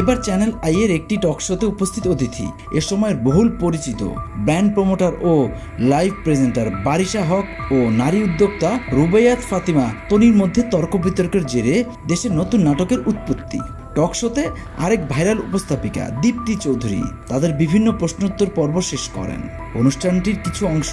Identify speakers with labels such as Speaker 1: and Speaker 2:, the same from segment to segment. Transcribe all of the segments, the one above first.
Speaker 1: এবার channel I এর একটি টক শোতে উপস্থিত অতিথি। এ সময়ের বহুল পরিচিত ব্র্যান্ড প্রমোটার ও লাইভ প্রেজেন্টার বারিশা হক ও নারী উদ্যোক্তা রুবেয়াত ফাতিমা, তনির মধ্যে তর্ক বিতর্কের জেরে দেশের নতুন নাটকের উৎপত্তি। টক শোতে আরেক ভাইরাল উপস্থাপিকা দীপ্তি চৌধুরী তাদের বিভিন্ন প্রশ্নোত্তর পর্ব শেষ করেন। অনুষ্ঠানটির কিছু অংশ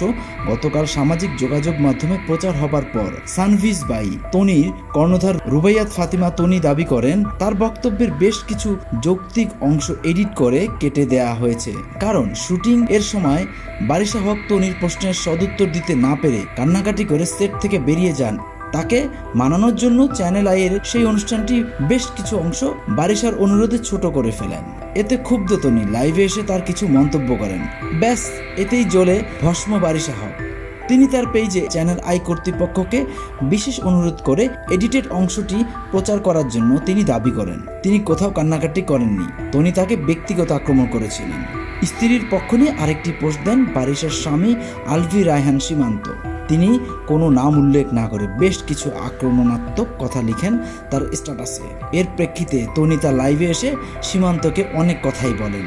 Speaker 1: গতকাল সামাজিক যোগাযোগ মাধ্যমে প্রচার হবার পর সানভিজ বাই তনির কর্ণধার রুবাইয়াত ফাতিমা তনি দাবি করেন, তার বক্তব্যের বেশ কিছু যৌক্তিক অংশ এডিট করে কেটে দেয়া হয়েছে। কারণ শুটিং এর সময় বারিশা হক তনির প্রশ্নের সদুত্তর দিতে না পেরে কান্নাকাটি করে সেট থেকে বেরিয়ে যান তাকে মানানোর জন্য চ্যানেল আইয়ের সেই অনুষ্ঠানটি বেশ কিছু অংশ বারিশার অনুরোধে ছোট করে ফেলেন। এতে ক্ষুব্ধ তনি লাইভে এসে তার কিছু মন্তব্য করেন। ব্যাস, এতেই জ্বলে ভস্ম বারিশা হক। তিনি তার পেজে চ্যানেল আই কর্তৃপক্ষকে বিশেষ অনুরোধ করে এডিটেড অংশটি প্রচার করার জন্য তিনি দাবি করেন। তিনি কোথাও কান্নাকাটি করেননি। তনি তাকে ব্যক্তিগত আক্রমণ করেছিলেন। স্ত্রীর পক্ষ নিয়ে আরেকটি পোস্ট দেন বারিশার স্বামী আলভি রায়হান সীমান্ত। তিনি কোনো নাম উল্লেখ না করে বেশ কিছু আক্রমণাত্মক কথা লিখেন তার স্ট্যাটাসে। এর প্রেক্ষিতে তনি তার লাইভে এসে সীমান্তকে অনেক কথাই বলেন।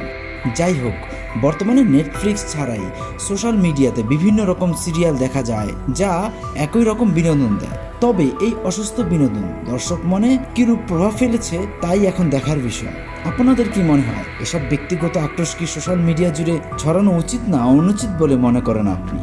Speaker 1: যাই হোক, বর্তমানে নেটফ্লিক্স ছাড়াই সোশ্যাল মিডিয়াতে বিভিন্ন রকম সিরিয়াল দেখা যায়, যা একই রকম বিনোদন দেয়। তবে এই অসুস্থ বিনোদন দর্শক মনে কিরূপ প্রভাব ফেলেছে তাই এখন দেখার বিষয়। আপনাদের কি মনে হয়, এসব ব্যক্তিগত আক্রোশ কি সোশ্যাল মিডিয়া জুড়ে ছড়ানো উচিত না অনুচিত বলে মনে করেন আপনি?